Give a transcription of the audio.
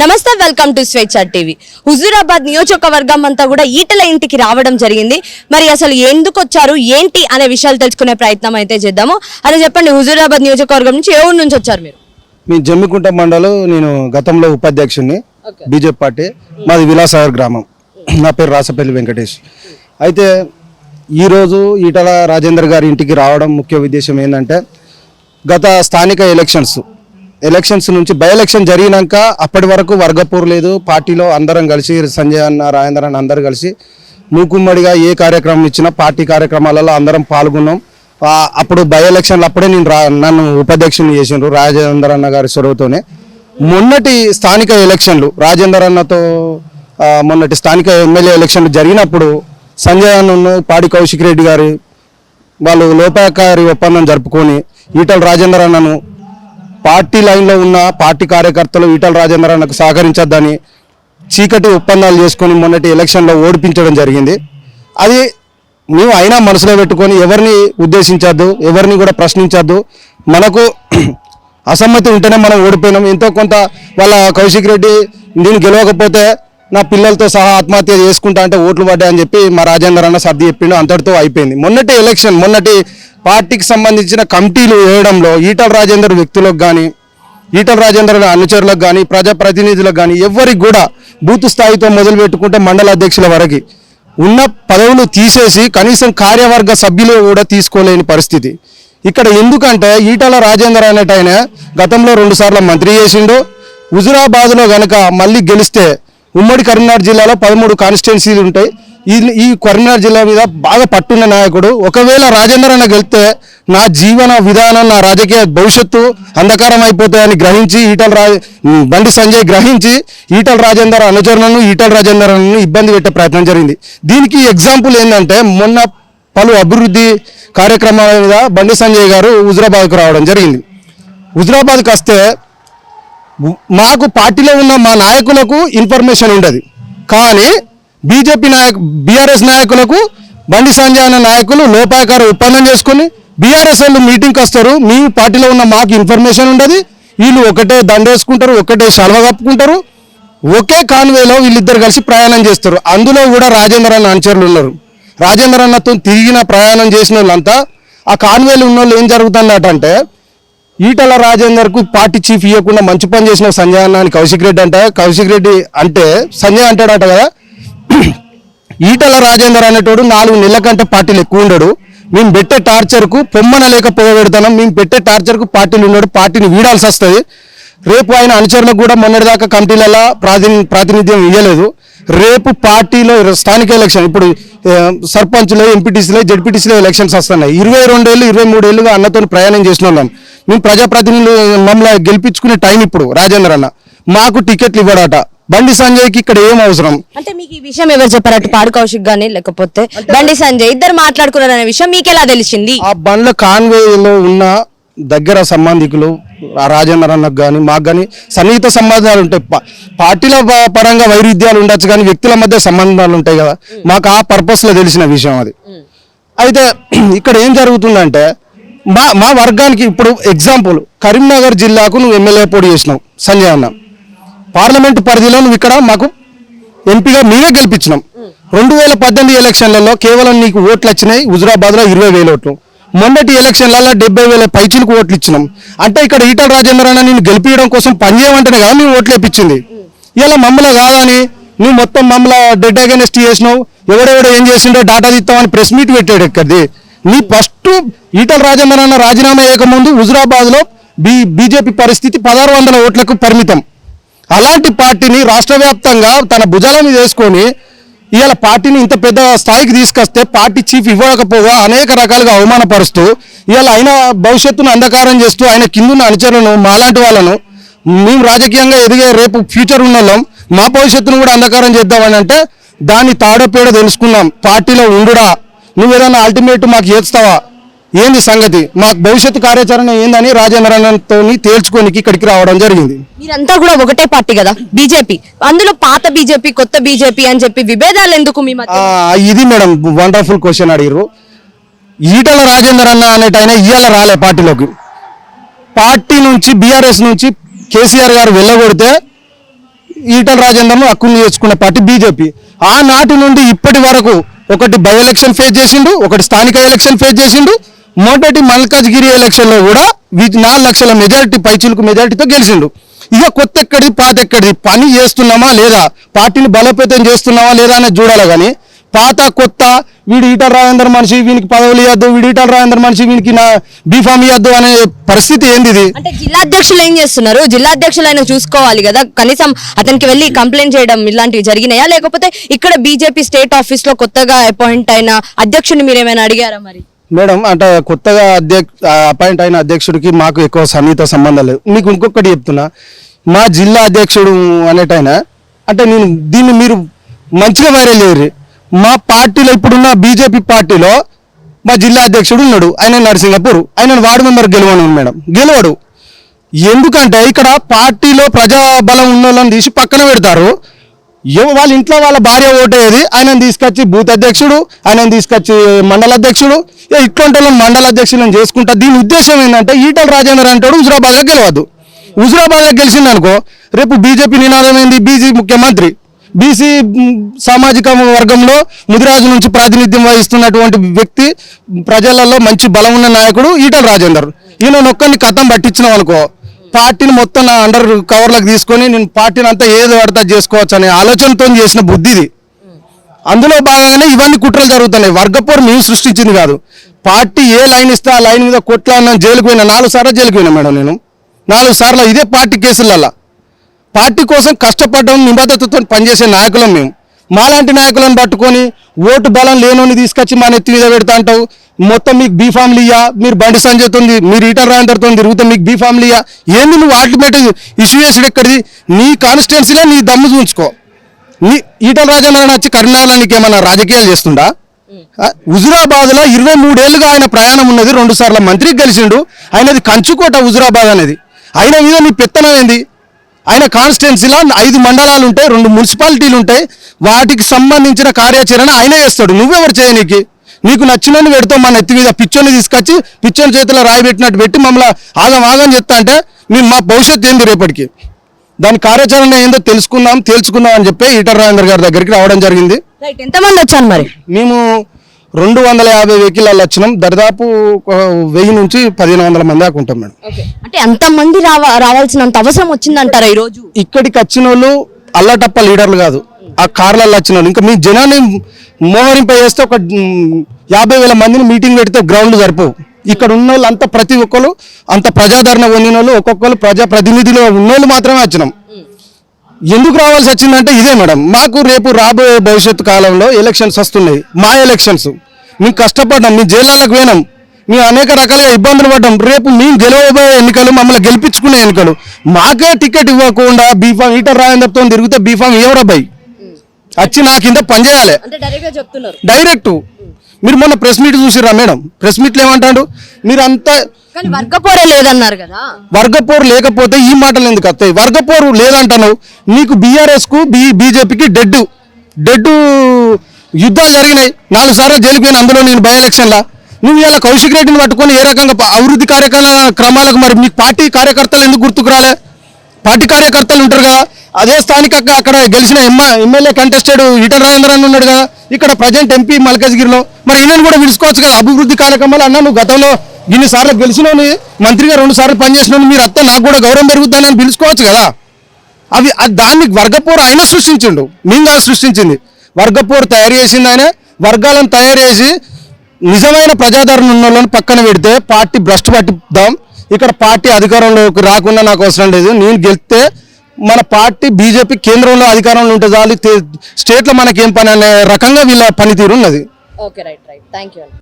నమస్తే welcome to Swecha TV. Huzurabad నియోజకవర్గం అంతా కూడా ఈటల ఇంటికి రావడం జరిగింది. మరి అసలు ఎందుకు వచ్చారు? ఏంటి అనే విషయాలు తెలుసుకునే ప్రయత్నం అయితే చేద్దాము. అదే చెప్పండి హుజూరాబాద్ నియోజకవర్గం నుంచి ఏ ఊరు నుంచి వచ్చారు మీరు? మీ జమ్మికుంట మండలం నేను గతంలో ఉపాధ్యక్షుడిని బీజేపీ పార్టీ మాది విలాసాగర్ గ్రామం. నా పేరు రాసపల్లి వెంకటేష్. అయితే ఈరోజు ఈటల రాజేందర్ గారి ఇంటికి రావడం ముఖ్య ఉద్దేశం ఏంటంటే గత స్థానిక ఎలక్షన్స్ ఎలక్షన్స్ నుంచి బై ఎలక్షన్ జరిగినాక అప్పటి వరకు వర్గపూర్ లేదు. పార్టీలో అందరం కలిసి సంజయ్ అన్న రాజేందర్ అన్న అందరు కలిసి మూకుమ్మడిగా ఏ కార్యక్రమం ఇచ్చినా పార్టీ కార్యక్రమాలలో అందరం పాల్గొన్నాం. అప్పుడు బై ఎలక్షన్లు అప్పుడే నేను రా నన్ను ఉపాధ్యక్షుని చేసిండ్రు రాజేందర్ అన్న గారి చొరవతోనే మొన్నటి స్థానిక ఎలక్షన్లు రాజేందర్ అన్నతో మొన్నటి స్థానిక ఎమ్మెల్యే ఎలక్షన్లు జరిగినప్పుడు సంజయ్ అన్నను పాడి కౌశిక్ రెడ్డి గారి వాళ్ళు లోపాకారి ఒప్పందం జరుపుకొని ఈటల రాజేందర్ అన్నను పార్టీ లైన్లో ఉన్న పార్టీ కార్యకర్తలు ఈటల రాజేందర్ అన్నకు సహకరించొద్దని చీకటి ఒప్పందాలు చేసుకొని మొన్నటి ఎలక్షన్లో ఓడిపించడం జరిగింది. అది మేము అయినా మనసులో పెట్టుకొని ఎవరిని ఉద్దేశించద్దు ఎవరిని కూడా ప్రశ్నించద్దు. మనకు అసమ్మతి ఉంటేనే మనం ఓడిపోయినాం. ఎంతో కొంత వాళ్ళ కౌశిక్ రెడ్డి నేను గెలవకపోతే నా పిల్లలతో సహా ఆత్మహత్య చేసుకుంటా అంటే ఓట్లు పడ్డాయని చెప్పి మా రాజేందర్ అన్న సర్ది చెప్పిండు. అంతటితో అయిపోయింది. మొన్నటి ఎలక్షన్ మొన్నటి పార్టీకి సంబంధించిన కమిటీలు వేయడంలో ఈటల రాజేందర్ వ్యక్తులకు కానీ ఈటల రాజేందర్ అనుచరులకు కానీ ప్రజాప్రతినిధులకు కానీ ఎవరికి కూడా బూత్ స్థాయితో మొదలు పెట్టుకుంటే మండల అధ్యక్షుల వరకు ఉన్న పదవులు తీసేసి కనీసం కార్యవర్గ సభ్యులు కూడా తీసుకోలేని పరిస్థితి. ఇక్కడ ఎందుకంటే ఈటల రాజేందర్ అనేట ఆయన గతంలో రెండుసార్లు మంత్రి చేసిండు. హుజురాబాద్లో కనుక మళ్ళీ గెలిస్తే ఉమ్మడి కరీంనగర్ జిల్లాలో పదమూడు కాన్స్టిట్యున్సీలు ఉంటాయి. ఈ ఈ కరీంనగర్ జిల్లా మీద బాగా పట్టున్న నాయకుడు. ఒకవేళ రాజేందర్ అన్న గెలిస్తే నా జీవన విధానం నా రాజకీయ భవిష్యత్తు అంధకారం అయిపోతాయని గ్రహించి ఈటల రా బండి సంజయ్ గ్రహించి ఈటల రాజేందర్ అనుచరులను ఈటల రాజేందర్ అన్నను ఇబ్బంది పెట్టే ప్రయత్నం జరిగింది. దీనికి ఎగ్జాంపుల్ ఏంటంటే మొన్న పలు అభివృద్ధి కార్యక్రమాల మీద బండి సంజయ్ గారు హుజురాబాద్కు రావడం జరిగింది. హుజురాబాద్కు వస్తే మాకు పార్టీలో ఉన్న మా నాయకులకు ఇన్ఫర్మేషన్ ఉండదు. కానీ బీజేపీ నాయకు బీఆర్ఎస్ నాయకులకు బండి సంజయ్ అనే నాయకులు లోపాయకార ఒప్పందం చేసుకుని బీఆర్ఎస్ వాళ్ళు మీటింగ్కి వస్తారు. మీ పార్టీలో ఉన్న మాకు ఇన్ఫర్మేషన్ ఉండదు. వీళ్ళు ఒకటే దండేసుకుంటారు ఒకటే సెలవు కప్పుకుంటారు. ఒకే కాన్వేలో వీళ్ళిద్దరు కలిసి ప్రయాణం చేస్తారు. అందులో కూడా రాజేంద్ర అన్న అనుచరులు ఉన్నారు. రాజేంద్ర అన్నతో తిరిగిన ప్రయాణం చేసిన వాళ్ళంతా ఆ కాన్వేలు ఉన్న వాళ్ళు ఏం జరుగుతుందట అంటే ఈటల రాజేందర్కు పార్టీ చీఫ్ ఇవ్వకుండా మంచి పని చేసిన సంజయ్ అన్న అని కౌశిక్ రెడ్డి అంట కౌశిక్ రెడ్డి అంటే సంజయ్ అంటాడట కదా ఈటల రాజేందర్ అనేటోడు నాలుగు నెలల కంటే పార్టీలు ఎక్కువ ఉండడు. మేము పెట్టే టార్చర్కు పొమ్మన లేక పోగబెడతాం మేము పెట్టే టార్చర్కు పార్టీలు ఉన్నాడు పార్టీని వీడాల్సి వస్తుంది. రేపు ఆయన అనుచరులకు కూడా మొన్నటిదాకా కమిటీలలో ప్రాతిని ప్రాతినిధ్యం ఇవ్వలేదు రేపు పార్టీలో స్థానిక ఎలక్షన్ ఇప్పుడు సర్పంచ్లో ఎంపీటీసీలో జడ్పీటీసీలో ఎలక్షన్స్ వస్తున్నాయి. ఇరవై రెండేళ్ళు ఇరవై మూడేళ్ళుగా అన్నతో ప్రయాణం చేసిన వాళ్ళం మేము ప్రజాప్రతినిధులు మమ్మల్ని గెలిపించుకునే టైం ఇప్పుడు రాజేంద్ర అన్న. మాకు టికెట్లు ఇవ్వడాట. బండి సంజయ్కి ఇక్కడ ఏం అవసరం? అంటే మీకు ఈ విషయం ఎవరు చెప్పారు అటు పాడు కౌశిక్ గానీ లేకపోతే బండి సంజయ్ ఇద్దరు మాట్లాడుకున్నారు అనే విషయం మీకు ఎలా తెలిసింది? ఆ బండ్ల కాన్వేలో ఉన్న దగ్గర సంబంధికులు ఆ రాజేంద్ర అన్నకు కానీ మాకు కానీ సన్నిహిత సంబంధాలు ఉంటాయి. పార్టీల పరంగా వైరుధ్యాలు ఉండొచ్చు కానీ వ్యక్తుల మధ్య సంబంధాలు ఉంటాయి కదా. మాకు ఆ పర్పస్లో తెలిసిన విషయం అది. అయితే ఇక్కడ ఏం జరుగుతుందంటే మా మా వర్గానికి ఇప్పుడు ఎగ్జాంపుల్ కరీంనగర్ జిల్లాకు నువ్వు ఎమ్మెల్యే పోటీ చేసినావు సంజయ్ అన్న. పార్లమెంట్ పరిధిలో నువ్వు ఇక్కడ మాకు ఎంపీగా మేమే గెలిపించినాం. రెండు వేల పద్దెనిమిది ఎలక్షన్లలో కేవలం నీకు ఓట్లు వచ్చినాయి హుజురాబాద్లో ఇరవై వేల ఓట్లు. మొన్నటి ఎలక్షన్లలో డెబ్బై వేల పైచులకు ఓట్లు ఇచ్చినాం. అంటే ఇక్కడ ఈటల రాజేంద్ర అన్న నేను గెలిపించడం కోసం పనిచేయమంటేనే కదా మేము ఓట్లు వేపించింది ఇలా మమ్మల్ని కాదని నువ్వు మొత్తం మమ్మల్ని డెడ్ అగెనెస్ట్ చేసినావు. ఎవడెవడో ఏం చేసిండో డాటా తీస్తామని ప్రెస్ మీట్ పెట్టాడు ఇక్కడిది. నీ ఫస్ట్ ఈటల రాజేంద్ర అన్న రాజీనామా చేయకముందు హుజురాబాద్లో బీ బీజేపీ పరిస్థితి పదహారు వందల ఓట్లకు పరిమితం. అలాంటి పార్టీని రాష్ట్ర వ్యాప్తంగా తన భుజాల మీద వేసుకొని ఇవాళ పార్టీని ఇంత పెద్ద స్థాయికి తీసుకొస్తే పార్టీ చీఫ్ ఇవ్వకపోగా అనేక రకాలుగా అవమానపరుస్తూ ఇవాళ ఆయన భవిష్యత్తును అంధకారం చేస్తూ ఆయన కిందున్న అనుచరులను మాలాంటి వాళ్ళను మేము రాజకీయంగా ఎదిగే రేపు ఫ్యూచర్ ఉన్న మా భవిష్యత్తును కూడా అంధకారం చేద్దామని అంటే దాన్ని తాడోపేడ తెలుసుకున్నాం. పార్టీలో ఉండుడా? నువ్వు ఏదైనా అల్టిమేట్ మాకు చేస్తావా ఏంది సంగతి? మాకు భవిష్యత్తు కార్యాచరణ ఏందని రాజేంద్రతో తేల్చుకోనికి ఇక్కడికి రావడం జరిగింది. మీరంతా కూడా ఒకటే పార్టీ కదా? బీజేపీ. అందులో పాత బీజేపీ కొత్త బీజేపీ అని చెప్పి విభేదాలు ఎందుకు మీ ఇది మేడం వండర్ఫుల్ క్వశ్చన్ అడిగారు ఈటల రాజేందర్ అన్న అనేట ఆయన ఇవాళ రాలే పార్టీలోకి. పార్టీ నుంచి బీఆర్ఎస్ నుంచి కేసీఆర్ గారు వెళ్ళగొడితే ఈటల రాజేందర్ను హక్కును చేసుకున్న పార్టీ బీజేపీ. ఆనాటి నుండి ఇప్పటి వరకు ఒకటి బై ఎలక్షన్ ఫేస్ చేసిండు ఒకటి స్థానిక ఎలక్షన్ ఫేస్ చేసిండు మొదటి మల్కాజ్గిరి ఎలక్షన్లో కూడా నాలుగు లక్షల మెజారిటీ పైచులకు మెజారిటీతో గెలిచిండు ఇక కొత్త ఎక్కడి పాత ఎక్కడిది పని చేస్తున్నామా లేదా? పార్టీని బలోపేతం చేస్తున్నామా లేదా అనేది చూడాలి కానీ పాత కొత్త వీడు ఈటల రాజేంద్ర మనిషి వీనికి పదవులు ఇవ్వద్దు వీడు ఈటల రాజేంద్ర మనిషి వీనికి నా బీఫామ్ ఇవ్వద్దు అనే పరిస్థితి ఏంది ఇది? అంటే జిల్లా అధ్యక్షులు ఏం చేస్తున్నారు? జిల్లా అధ్యక్షులు ఆయన చూసుకోవాలి కదా. కనీసం అతనికి వెళ్ళి కంప్లైంట్ చేయడం ఇలాంటివి జరిగినాయా? లేకపోతే ఇక్కడ బీజేపీ స్టేట్ ఆఫీస్లో కొత్తగా అపాయింట్ అయిన అధ్యక్షుని మీరు ఏమైనా అడిగారా మరి? మేడం అంటే కొత్తగా అధ్యక్ష అపాయింట్ అయిన అధ్యక్షుడికి మాకు ఎక్కువ సన్నిహిత సంబంధం లేదు. మీకు ఇంకొకటి చెప్తున్నా. మా జిల్లా అధ్యక్షుడు అనేటైనా అంటే నేను దీన్ని మీరు మంచిగా వైరల్ చేయరు మా పార్టీలో ఇప్పుడున్న బీజేపీ పార్టీలో మా జిల్లా అధ్యక్షుడు ఉన్నాడు. ఆయన నరసింగపూర్ ఆయన వార్డు మెంబర్ గెలవను మేడం. గెలవడు. ఎందుకంటే ఇక్కడ పార్టీలో ప్రజాబలం ఉన్న వాళ్ళని తీసి పక్కన పెడతారు. వాళ్ళ ఇంట్లో వాళ్ళ భార్య ఓటేది ఆయనను తీసుకొచ్చి బూత్ అధ్యక్షుడు ఆయనను తీసుకొచ్చి మండల అధ్యక్షుడు. ఇట్లాంటి వాళ్ళని మండల అధ్యక్షులను చేసుకుంటా దీని ఉద్దేశం ఏంటంటే ఈటల రాజేందర్ అంటాడు హుజురాబాద్లో గెలవద్దు. హుజురాబాద్లో గెలిచింది అనుకో రేపు బీజేపీ నినాదం ఏంది? బీజీ ముఖ్యమంత్రి. బీసీ సామాజిక వర్గంలో ముదిరాజు నుంచి ప్రాతినిధ్యం వహిస్తున్నటువంటి వ్యక్తి ప్రజలలో మంచి బలం ఉన్న నాయకుడు ఈటల రాజేందర్. ఈయన నొక్కని కథం పట్టించినాం అనుకో పార్టీని మొత్తం నా అండర్ కవర్లకు తీసుకొని నేను పార్టీని అంతా ఏదో పడతా చేసుకోవచ్చు అనే ఆలోచనతో చేసిన బుద్ధిది అందులో భాగంగానే ఇవన్నీ కుట్రలు జరుగుతున్నాయి. వర్గపోరు మేము సృష్టించింది కాదు. పార్టీ ఏ లైన్ ఇస్తే ఆ లైన్ మీద కొట్లాడినా జైలుకు పోయినా నాలుగు సార్లు జైలుకు పోయినా మేడం నేను. నాలుగు సార్లు ఇదే పార్టీ కేసులల్లా. పార్టీ కోసం కష్టపడడం నిబద్ధతతో పనిచేసే నాయకులం మేము. మాలాంటి నాయకులను పట్టుకొని ఓటు బలం లేనోని తీసుకొచ్చి మా నెత్తి మీద పెడతా అంటావు. మొత్తం మీకు బీ ఫామ్లు ఇయ్యా. మీరు బండి సంజయ్తో మీరు ఈటర్ రాయందర్తో తిరిగితే మీకు బీ ఫామ్లు ఇయ్యా. ఏంది నువ్వు అల్టిమేట్ ఇష్యూ చేసాడు ఎక్కడిది? నీ కాన్స్టిట్యున్సీలో నీ దమ్ము చూంచుకో నీ ఈటల రాజేంద్రన్ వచ్చి కరీంనగర్లో నీకేమన్నా రాజకీయాలు చేస్తుండా? హుజురాబాద్లో ఇరవై మూడేళ్ళుగా ఆయన ప్రయాణం ఉన్నది రెండు సార్లు మంత్రి గెలిచిండు. ఆయనది కంచుకోట హుజురాబాద్ అనేది. ఆయన మీద నీ పెత్తనం ఏంది? ఆయన కాన్స్టిట్యున్సీలో ఐదు మండలాలు ఉంటాయి రెండు మున్సిపాలిటీలు ఉంటాయి. వాటికి సంబంధించిన కార్యాచరణ ఆయనే చేస్తాడు. నువ్వెవరు చేయనీకి నీకు? నచ్చినని పెడతావు మన ఎత్తి మీద పిచ్చోని తీసుకొచ్చి పిచ్చోని చేతిలో రాయి పెట్టినట్టు పెట్టి మమ్మల్ని ఆగం ఆగం చెప్తా అంటే మేము మా భవిష్యత్తు ఏంది రేపటికి? దాని కార్యాచరణ ఏందో తెలుసుకుందాం తేల్చుకుందాం అని చెప్పి ఈటర్ రాజేందర్ గారి దగ్గరికి రావడం జరిగింది. ఎంతమంది వచ్చాను మరి? మేము రెండు వందల యాభై వెహికల్ వచ్చినాం. దరిదాపు వెయ్యి నుంచి పదిహేను వందల మంది దాకా ఉంటాం మేడం. అంటే అంతమంది రావ రావాల్సినంత అవసరం వచ్చిందంటారా ఈ రోజు ఇక్కడికి వచ్చిన వాళ్ళు అల్లటప్ప లీడర్లు కాదు. ఆ కార్లలో వచ్చిన వాళ్ళు ఇంకా మీ జనాన్ని మోహరింప చేస్తే ఒక యాభై వేల మందిని మీటింగ్ పెడితే గ్రౌండ్ సరిపోవు. ఇక్కడ ఉన్న వాళ్ళు అంత ప్రతి ఒక్కరు అంత ప్రజాదరణ పొందిన వాళ్ళు ఒక్కొక్కరు ప్రజా ప్రతినిధులు ఉన్న వాళ్ళు మాత్రమే వచ్చినాం. ఎందుకు రావాల్సి వచ్చిందంటే ఇదే మేడం. మాకు రేపు రాబోయే భవిష్యత్తు కాలంలో ఎలక్షన్స్ వస్తున్నాయి. మా ఎలక్షన్స్. మేము కష్టపడ్డాం మీ జైళ్ళకు పోయినాం. మేము అనేక రకాలుగా ఇబ్బందులు పడ్డాం. రేపు మేము గెలవబోయే ఎన్నికలు మమ్మల్ని గెలిపించుకునే ఎన్నికలు. మాకే టికెట్ ఇవ్వకుండా బీఫామ్ ఈటర్ రాయందర్తో తిరిగితే బీఫామ్ ఎవరబ్బాయి వచ్చి నా కింద పనిచేయాలి డైరెక్ట్. మీరు మొన్న ప్రెస్ మీట్ చూసిరా మేడం? ప్రెస్ మీట్లు ఏమంటాడు? మీరు అంతా వర్గపోరే లేదన్నారు కదా. వర్గపోరు లేకపోతే ఈ మాటలు ఎందుకు వస్తాయి? వర్గపోరు లేదంటాను నీకు బీఆర్ఎస్కు బీ బీజేపీకి డెడ్ డెడ్ యుద్ధాలు జరిగినాయి. నాలుగు సార్లు జైలుపోయిన అందులో నేను బై ఎలక్షన్లా నువ్వు ఇలా కౌశిక్ రెడ్డిని పట్టుకొని ఏ రకంగా అభివృద్ధి కార్యక్రమాల క్రమాలకు మరి మీ పార్టీ కార్యకర్తలు ఎందుకు గుర్తుకు రాలే? పార్టీ కార్యకర్తలు ఉంటారు కదా అదే స్థానికంగా అక్కడ గెలిచిన ఎమ్మ ఎమ్మెల్యే కంటెస్టెడ్ ఈటల రాజేంద్ర అని ఉన్నాడు కదా ఇక్కడ ప్రజెంట్ ఎంపీ మల్కజ్గిరిలో. మరి ఈయనను కూడా పిలుచుకోవచ్చు కదా అభివృద్ధి కార్యక్రమాలు అన్నా నువ్వు గతంలో ఇన్ని సార్లు గెలిచినోని మంత్రిగా రెండు సార్లు పనిచేసిన మీరు అత్త నాకు కూడా గౌరవం పెరుగుతుందని పిలుచుకోవచ్చు కదా. అవి దాన్ని వర్గపోరు ఆయన సృష్టించిండు మేము కాదు సృష్టించింది. వర్గపోరు తయారు చేసింది ఆయన. వర్గాలను తయారు చేసి నిజమైన ప్రజాదరణ ఉన్న వాళ్ళని పక్కన పెడితే పార్టీ భ్రష్టు పట్టిద్దాం. ఇక్కడ పార్టీ అధికారంలోకి రాకుండా నాకు అవసరం లేదు. నేను గెలిస్తే మన పార్టీ బీజేపీ కేంద్రంలో అధికారంలో ఉంటే చాలు. స్టేట్లో మనకేం పని అనే రకంగా వీళ్ళ పనితీరు ఉన్నది. Okay right right thank you